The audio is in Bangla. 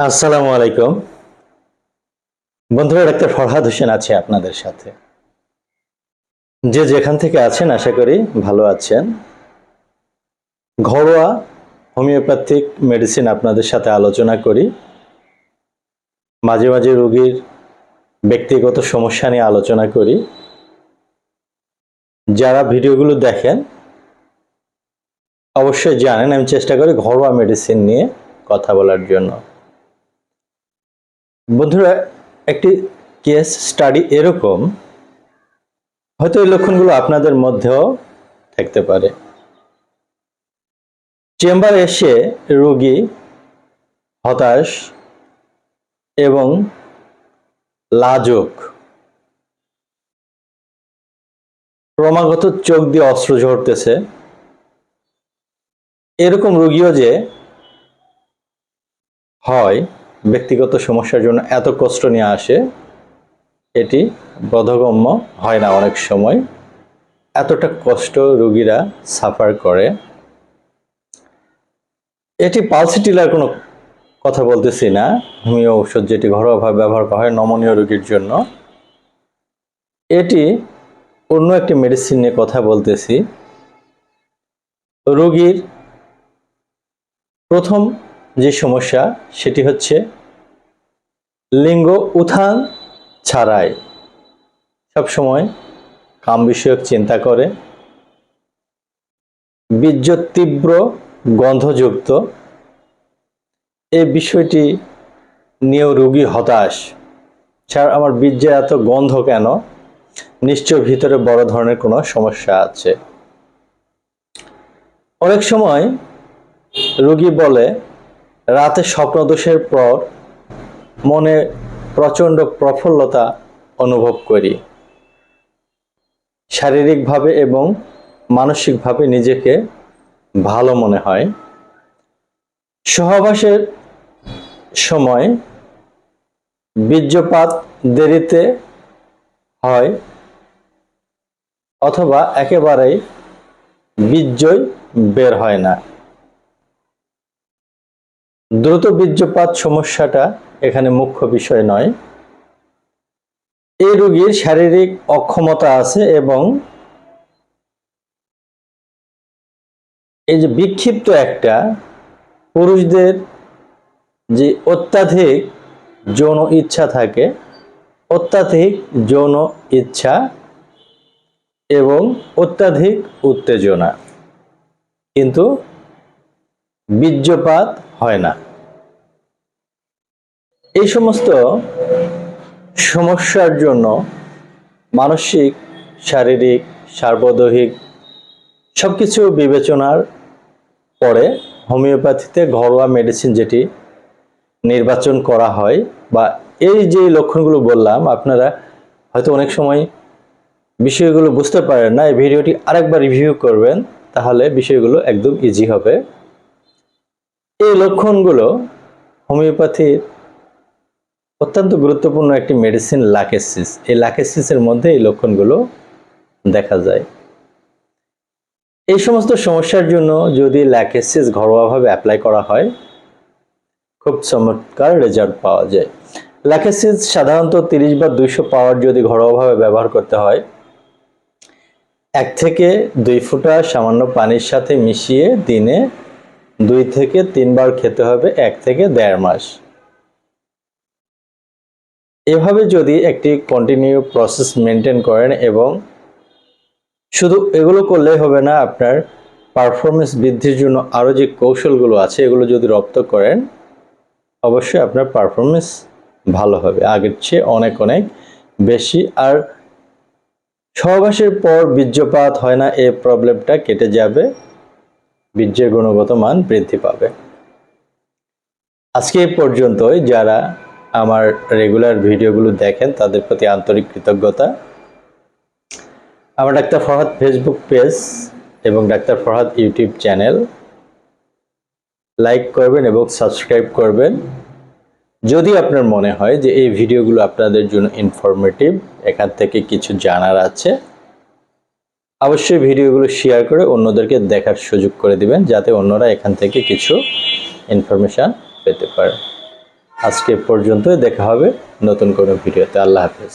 আসসালামু আলাইকুম। বন্ধুরা, ডাক্তার ফরহাদ হোসেন আছে আপনাদের সাথে। যে যেখান থেকে আছেন, আশা করি ভালো আছেন। ঘরোয়া হোমিওপ্যাথিক মেডিসিন আপনাদের সাথে আলোচনা করি। মাঝে মাঝে রোগীর ব্যক্তিগত সমস্যা নিয়ে আলোচনা করি। যারা ভিডিওগুলো দেখেন, অবশ্যই জানেন, আমি চেষ্টা করি ঘরোয়া মেডিসিন নিয়ে কথা বলার জন্য। বন্ধুরা, একটি কেস স্টাডি এরকম। হয়তো এই লক্ষণগুলো আপনাদের মধ্যেও থাকতে পারে। চেম্বারে এসে রোগী, হতাশ এবং লাজক। ক্রমাগত চোখ দিয়ে অস্ত্র ঝরতেছে। এরকম রোগীও যে হয় ব্যক্তিগত সমস্যার জন্য এত কষ্ট নিয়ে আসে, এটি বোধগম্য হয় না অনেক সময়। এতটা কষ্ট রোগীরা সাফার করে। এটি পালসিটিলার কোনো কথা বলতেছি না। হোমিও ঔষধ যেটি ঘরোয়াভাবে ব্যবহার করা হয় নমনীয় রোগীর জন্য। এটি অন্য একটি মেডিসিন নিয়ে কথা বলতেছি। রোগীর প্রথম যে সমস্যা, সেটি হচ্ছে লিঙ্গ উত্থান ছাড়াই। সবসময় কাম বিষয়ক চিন্তা করে। বীর্য তীব্র, গন্ধযুক্ত। এই বিষয়টি নিয়েও রোগী হতাশ। স্যার আমার বীর্যে এত গন্ধ কেন? নিশ্চয় ভিতরে বড় ধরনের কোনো সমস্যা আছে। অনেক সময় রোগী বলে রাতে স্বপ্নদোষের পর মনে প্রচণ্ড প্রফুল্লতা অনুভব করি। শারীরিকভাবে এবং মানসিকভাবে নিজেকে ভালো মনে হয়। সহবাসের সময় বীর্যপাত দেরিতে হয় অথবা একেবারেই বীর্যই বের হয় না। দ্রুত বীর্যপাত সমস্যাটা এখানে মুখ্য বিষয় নয়। এই রোগীর শারীরিক অক্ষমতা আছে এবং এই যে বিক্ষিপ্ত একটা পুরুষদের যে অত্যাধিক যৌন ইচ্ছা থাকে, অত্যাধিক যৌন ইচ্ছা এবং অত্যাধিক উত্তেজনা। কিন্তু বীর্যপাত হয় না। এই সমস্ত সমস্যার জন্য মানসিক, শারীরিক, সার্বদৈহিক সব কিছু বিবেচনার পরে হোমিওপ্যাথিতে ঘরোয়া মেডিসিন যেটি নির্বাচন করা হয় বা এই যে লক্ষণগুলো বললাম, আপনারা হয়তো অনেক সময় বিষয়গুলো বুঝতে পারেন না। এই ভিডিওটি আরেকবার রিভিউ করবেন, তাহলে বিষয়গুলো একদম ইজি হবে। এই লক্ষণগুলো হোমিওপ্যাথির অত্যন্ত গুরুত্বপূর্ণ একটি মেডিসিন লাকেসিস এই লাকেসিসের মধ্যে এই লক্ষণগুলো দেখা যায়। এই সমস্ত সমস্যার জন্য যদি ল্যাকেসিস ঘরোয়াভাবে অ্যাপ্লাই করা হয়, খুব চমৎকার রেজাল্ট পাওয়া যায়। ল্যাকেসিস সাধারণত তিরিশ বা দুইশো পাওয়ার যদি ঘরোয়াভাবে ব্যবহার করতে হয়, এক থেকে দুই ফুটা সামান্য পানির সাথে মিশিয়ে দিনে দুই থেকে তিনবার খেতে হবে এক থেকে দেড় মাস। এভাবে যদি একটি কন্টিনিউ প্রসেস মেনটেন করেন এবং শুধু এগুলো করলেই হবে না, আপনার পারফরমেন্স বৃদ্ধির জন্য আরও যে কৌশলগুলো আছে, এগুলো যদি রপ্ত করেন, অবশ্যই আপনার পারফরমেন্স ভালো হবে। আগের চেয়ে অনেক অনেক বেশি। আর সহবাসের পর বীর্যপাত হয় না এই প্রবলেমটা কেটে যাবে। বীর্যের গুণগত মান বৃদ্ধি পাবে। আজকে এই পর্যন্তই। যারা আমার রেগুলার ভিডিওগুলো দেখেন, তাদের প্রতি আন্তরিক কৃতজ্ঞতা। আমার ডাক্তার ফরহাদ ফেসবুক পেজ এবং doctor Farhad YouTube channel like করবেন এবং সাবস্ক্রাইব করবেন। যদি আপনার মনে হয় যে এই ভিডিওগুলো আপনাদের জন্য ইনফরমেটিভ এখান থেকে কিছু জানার আছে অবশ্যই ভিডিওগুলো শেয়ার করে অন্যদেরকে দেখার সুযোগ করে দিবেন, যাতে অন্যরা এখান থেকে কিছু ইনফরমেশান পেতে পারে। আজকে পর্যন্ত দেখা হবে নতুন কোনো ভিডিওতে। আল্লাহ হাফেজ।